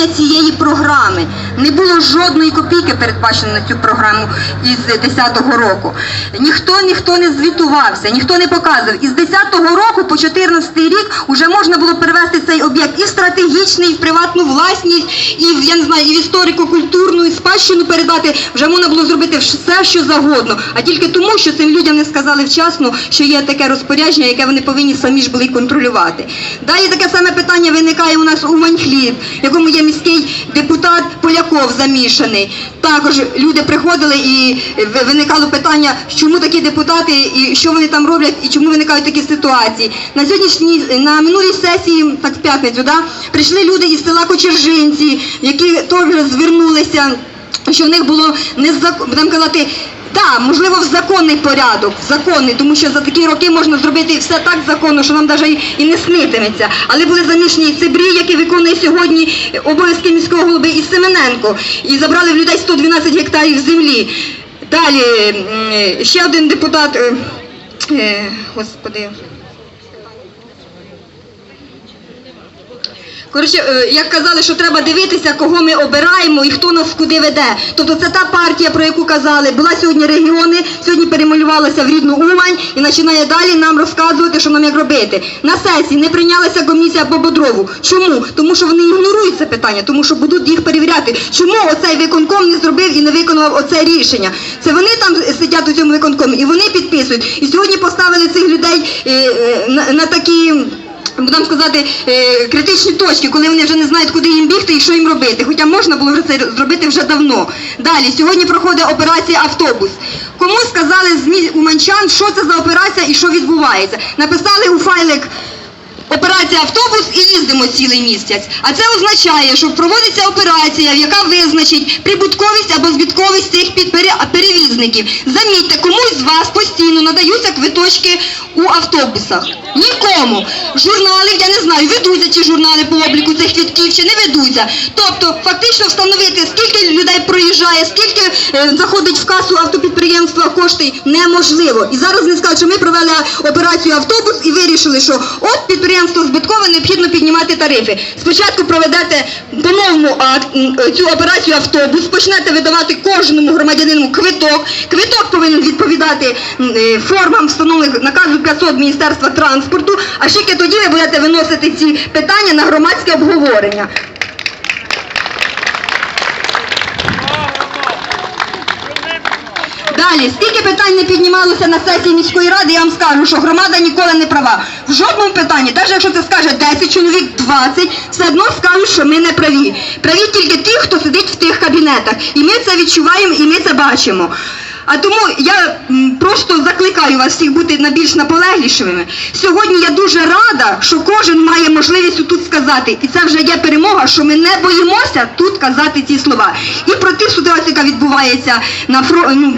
виконання цієї програми. Не було жодної копійки передбачено на цю програму із 10-го року. Ніхто ніхто не звітувався, ніхто не показував. Із 10-го року по 14 рік вже можна було перевести цей об'єкт і в стратегічний, і в приватну власність, і в я не знаю, і в історико-культурну, і спадщину передати. Вже можна було зробити все, що завгодно. А тільки тому, що цим людям не сказали вчасно, що є таке розпорядження, яке вони повинні самі ж були контролювати. Далі таке саме питання виникає у нас у Маньхліб, якому є міський депутат Поляков замішаний. Також люди приходили і виникало питання, чому такі депутати і що вони там роблять, і чому виникають такі ситуації. На сьогоднішній на минулій сесії, так в п'ятницю, да, прийшли люди із села Кочержинці, які теж звернулися, що в них було незаконно, будемо казати. Так, можливо, в законний порядок, в законний, тому що за такі роки можна зробити все так законно, що нам навіть і не снитиметься. Але були замішані і Цибрій, який виконує сьогодні обов'язки міського голови, і Семененко. І забрали в людей 112 гектарів землі. Далі ще один депутат, е, е, господи. Коротше, е, як казали, що треба дивитися, кого ми обираємо і хто нас куди веде. Тобто це та партія, про яку казали. Була сьогодні регіони, сьогодні перемалювалася в рідну Умань і починає далі нам розказувати, що нам як робити. На сесії не прийнялася комісія по Бодрову. Чому? Тому що вони ігнорують це питання, тому що будуть їх перевіряти. Чому оцей виконком не зробив і не виконав оце рішення? Це вони там сидять у цьому виконкомі і вони підписують. І сьогодні поставили цих людей е, е, на такі будемо сказати, е, критичні точки, коли вони вже не знають, куди їм бігти і що їм робити. Хоча можна було це зробити вже давно. Далі, сьогодні проходить операція автобус. Кому сказали у уманчан, що це за операція і що відбувається? Написали у файлик. Операція автобус і їздимо цілий місяць. А це означає, що проводиться операція, яка визначить прибутковість або збитковість цих перевізників. Замітьте, комусь з вас постійно надаються квиточки у автобусах. Нікому. Журнали, я не знаю, ведуться ці журнали по обліку цих квитків чи не ведуться. Тобто, фактично встановити, скільки людей проїжджає, скільки е, заходить в касу автопідприємства кошти, неможливо. І зараз не скажуть, що ми провели операцію автобус і вирішили, що от підприємство збиткове, необхідно піднімати тарифи. Спочатку проведете по-новому акт, е, цю операцію автобус, почнете видавати кожному громадянину квиток. Квиток повинен відповідати е, формам, встановлених наказу 500 Міністерства транспорту, а ще тоді ви будете виносити ці питання на громадське обговорення. Далі, скільки питань не піднімалося на сесії міської ради, я вам скажу, що громада ніколи не права. В жодному питанні, навіть якщо це скаже 10 чоловік, 20, все одно скажуть, що ми не праві. Праві тільки ті, хто сидить в тих кабінетах. І ми це відчуваємо, і ми це бачимо. А тому я просто закликаю вас всіх бути на більш наполеглішими. Сьогодні я дуже рада, що кожен має можливість тут сказати, і це вже є перемога, що ми не боїмося тут казати ці слова. І про ту ситуацію, яка відбувається на ну,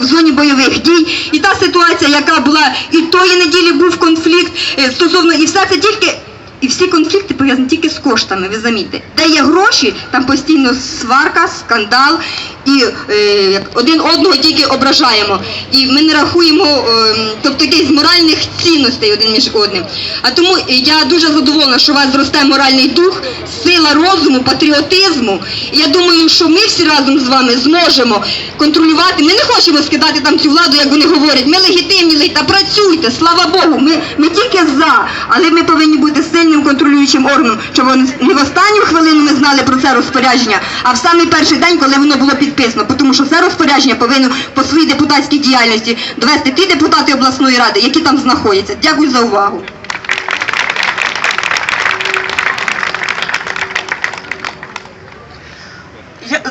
в зоні бойових дій, і та ситуація, яка була і тої неділі був конфлікт е, стосовно, і все це тільки. І всі конфлікти пов'язані тільки з коштами, ви замітьте. Де є гроші, там постійно сварка, скандал, і е, один одного тільки ображаємо. І ми не рахуємо, е, тобто якихось моральних цінностей один між одним. А тому я дуже задоволена, що у вас зросте моральний дух, сила розуму, патріотизму. І я думаю, що ми всі разом з вами зможемо контролювати. Ми не хочемо скидати там цю владу, як вони говорять. Ми легітимні, та працюйте, слава Богу. Ми, ми тільки за, але ми повинні бути сильним контролюючим органом, щоб не в останню хвилину ми знали про це розпорядження, а в самий перший день, коли воно було підписано. Тому що це розпорядження повинно по своїй депутатській діяльності довести ті депутати обласної ради, які там знаходяться. Дякую за увагу.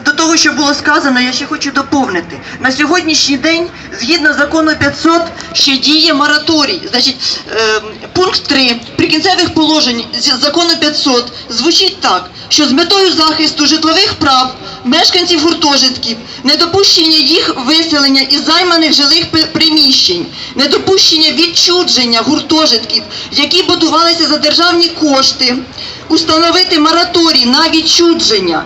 До того, що було сказано, я ще хочу доповнити. На сьогоднішній день, згідно закону 500, ще діє мораторій. Значить, е, пункт 3 прикінцевих положень закону 500 звучить так, що з метою захисту житлових прав мешканців гуртожитків, недопущення їх виселення із займаних жилих приміщень, недопущення відчудження гуртожитків, які будувалися за державні кошти, установити мораторій на відчудження.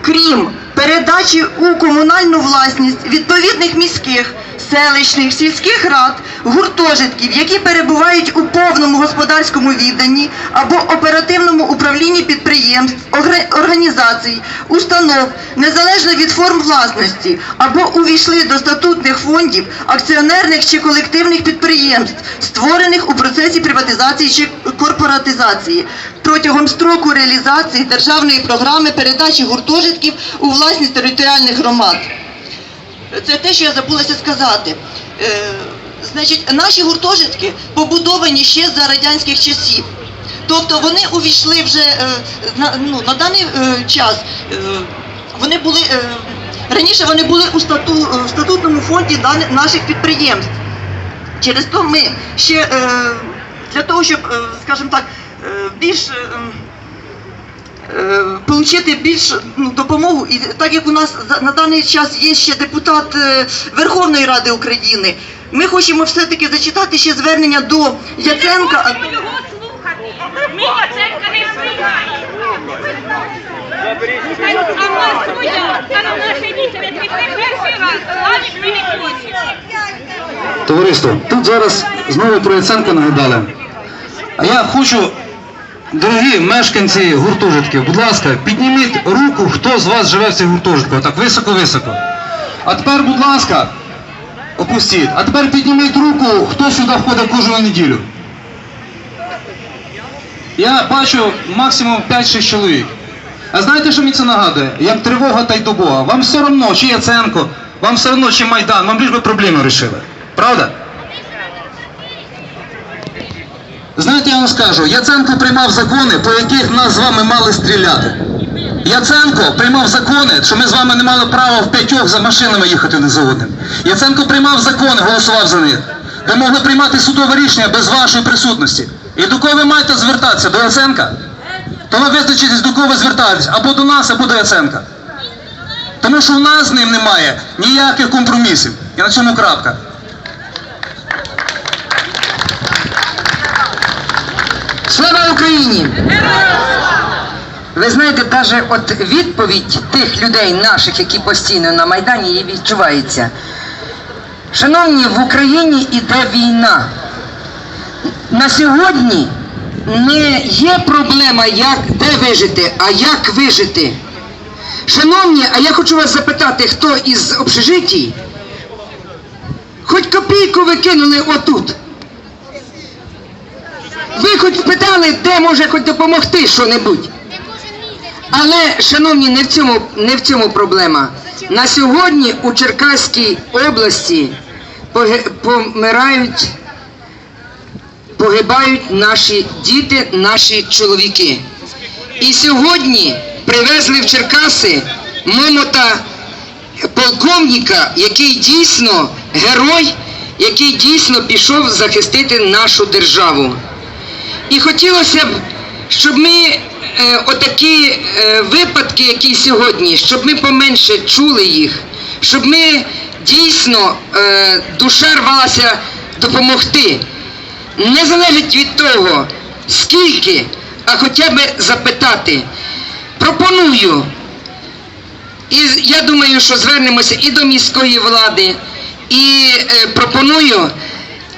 Крім передачі у комунальну власність відповідних міських, селищних, сільських рад, гуртожитків, які перебувають у повному господарському відданні або оперативному управлінні підприємств, організацій, установ, незалежно від форм власності, або увійшли до статутних фондів, акціонерних чи колективних підприємств, створених у процесі приватизації чи корпоратизації протягом строку реалізації державної програми передачі гуртожитків у власність територіальних громад. Це те, що я забулася сказати. Е, значить, наші гуртожитки побудовані ще за радянських часів. Тобто вони увійшли вже е, ну, на даний е, час. Вони були раніше вони були у стату, в статутному фонді наших підприємств. Через то ми ще для того, щоб, скажімо так, більш Получити більш ну, допомогу, і так як у нас за- на даний час є ще депутат е, Верховної Ради України, ми хочемо все-таки зачитати ще звернення до Яценка. Ми хочемо його слухати. Ми Яценка не сприймаємо. А в нас своя, та на наше місце, перший раз, Славік ми не хочемо. Товариство, тут зараз знову про Яценка нагадали. А я хочу, дорогі мешканці гуртожитків, будь ласка, підніміть руку, хто з вас живе в цих гуртожитках, так високо-високо. А тепер, будь ласка, опустіть. А тепер підніміть руку, хто сюди входить кожну неділю. Я бачу максимум 5-6 чоловік. А знаєте, що мені це нагадує? Як тривога та й до Бога. Вам все одно, чи Яценко, вам все одно, чи Майдан, вам лиш би проблеми вирішили. Правда? Знаєте, я вам скажу, Яценко приймав закони, по яких нас з вами мали стріляти. Яценко приймав закони, що ми з вами не мали права в п'ятьох за машинами їхати не за одним. Яценко приймав закони, голосував за них. Ви могли приймати судове рішення без вашої присутності. І до кого ви маєте звертатися? До Яценка? То ви визначитесь, до кого ви звертаєтесь, або до нас, або до Яценка. Тому що в нас з ним немає ніяких компромісів. І на цьому крапка. Слава Україні! Ви знаєте, навіть от відповідь тих людей наших, які постійно на Майдані, її відчувається. Шановні, в Україні іде війна. На сьогодні не є проблема, як де вижити, а як вижити. Шановні, а я хочу вас запитати, хто із общежитій, хоч копійку ви кинули отут. Ви хоч спитали, де може хоч допомогти що-небудь. Але, шановні, не в цьому, не в цьому проблема. На сьогодні у Черкаській області помирають, погибають наші діти, наші чоловіки. І сьогодні привезли в Черкаси момота полковника, який дійсно герой, який дійсно пішов захистити нашу державу. І хотілося б, щоб ми е, отакі е, випадки, які сьогодні, щоб ми поменше чули їх, щоб ми дійсно е, душа рвалася допомогти. Не залежить від того, скільки, а хоча б запитати. Пропоную і я думаю, що звернемося і до міської влади, і е, пропоную,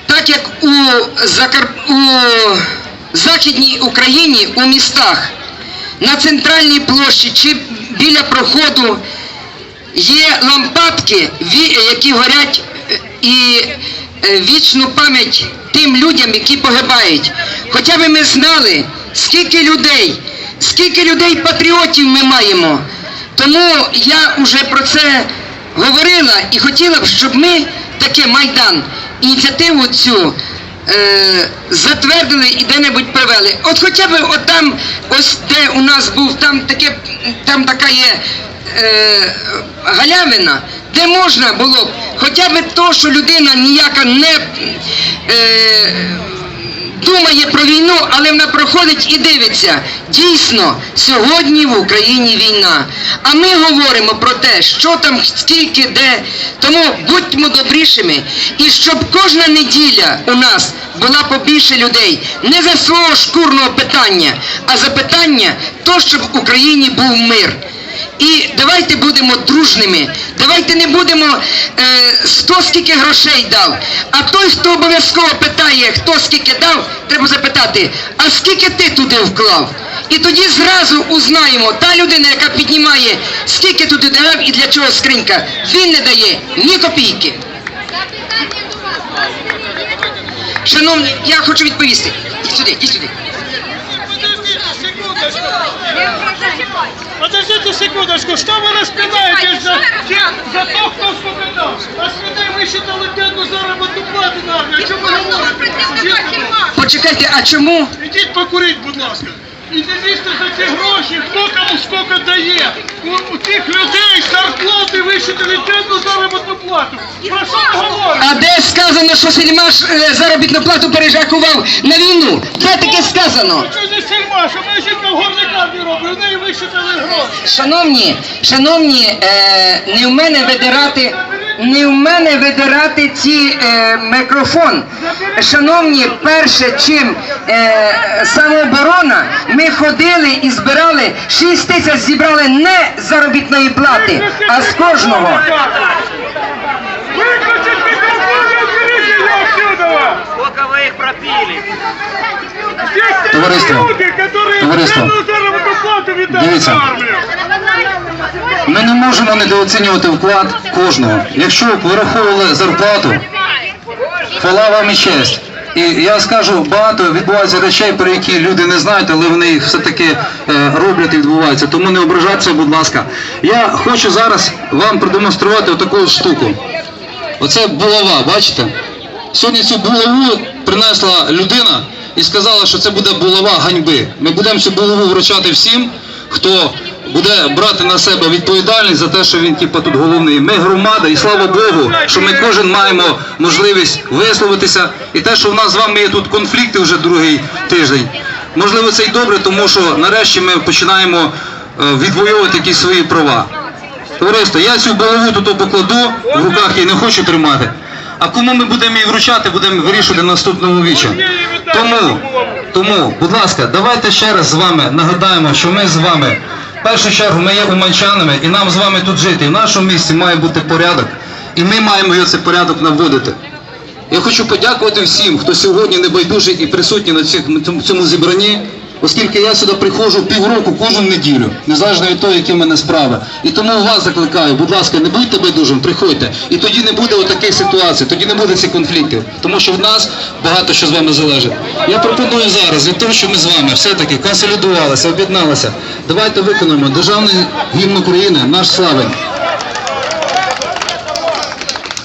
так як у, Закар... у Західній Україні, у містах, на центральній площі чи біля проходу є лампадки, які горять е, і е, вічну пам'ять тим людям, які погибають. Хоча б ми знали, скільки людей, скільки людей патріотів ми маємо. Тому я вже про це говорила і хотіла б, щоб ми таке Майдан, ініціативу цю е, затвердили і де-небудь привели. От хоча б от там, ось де у нас був, там таке, там така є е, галявина, де можна було б хоча б то, що людина ніяка не е, думає про війну, але вона проходить і дивиться. Дійсно, сьогодні в Україні війна. А ми говоримо про те, що там, скільки, де. Тому будьмо добрішими. І щоб кожна неділя у нас була побільше людей. Не за свого шкурного питання, а за питання то, щоб в Україні був мир. І давайте будемо дружними. Давайте не будемо е, хто скільки грошей дав. А той, хто обов'язково питає, хто скільки дав, треба запитати, а скільки ти туди вклав? І тоді зразу узнаємо, та людина, яка піднімає, скільки туди дав і для чого скринька, він не дає ні копійки. Шановні, я хочу відповісти. Ідь сюди, ідь сюди. Подождите секундочку, что вы распинаетесь за, за то, кто сколько дал? А с людей высчитали бедную заработную плату на армию. О чем вы говорите? Идите, Почекайте, а чому? Ідіть покуріть, будь ласка. І лізьте за ці гроші, хто кому скільки дає. У, у тих людей зарплати висчитали бедну заробітну плату. Про що ви говорите? А де сказано, що Сельмаш е, заробітну плату пережакував на війну? Де таке сказано? Що не сільма, що моя жінка в горникарні робить, у неї висчитали гроші. Шановні, шановні, е, не в мене видирати, не в мене видирати ці е, мікрофон. Шановні, перше, чим е, самооборона, ми ходили і збирали 6 тисяч зібрали не з заробітної плати, а з кожного. Выключить микрофон и уберите ее отсюда! Сколько вы их пропили? Здесь стоят Товариство, люди, которые товариство, бедную заработную плату віддають дивіться. на армію. Ми не можемо недооцінювати вклад кожного. Якщо б вираховували зарплату, хвала вам і честь. І я скажу, багато відбувається речей, про які люди не знають, але вони їх все-таки е, роблять і відбуваються. Тому не ображайтеся, будь ласка. Я хочу зараз вам продемонструвати отаку штуку. Оце булава, бачите? Сьогодні цю булаву принесла людина і сказала, що це буде булава ганьби. Ми будемо цю булаву вручати всім, хто буде брати на себе відповідальність за те, що він типу, тут головний. Ми громада, і слава Богу, що ми кожен маємо можливість висловитися. І те, що в нас з вами є тут конфлікти вже другий тиждень. Можливо, це й добре, тому що нарешті ми починаємо е, відвоювати якісь свої права. Товариство, я цю булаву тут покладу, в руках її не хочу тримати. А кому ми будемо її вручати, будемо вирішувати на наступному вічі. Тому, тому, будь ласка, давайте ще раз з вами нагадаємо, що ми з вами, першу чергу, ми є уманчанами, і нам з вами тут жити. І в нашому місті має бути порядок, і ми маємо його цей порядок наводити. Я хочу подякувати всім, хто сьогодні небайдужий і присутній на цьому зібранні, оскільки я сюди приходжу півроку кожну неділю, незалежно від того, які в мене справи. І тому вас закликаю, будь ласка, не будьте байдужим, приходьте. І тоді не буде отаких ситуацій, тоді не буде цих конфліктів, тому що в нас багато що з вами залежить. Я пропоную зараз, від того, що ми з вами все-таки консолідувалися, об'єдналися, давайте виконуємо державний гімн України, наш славен.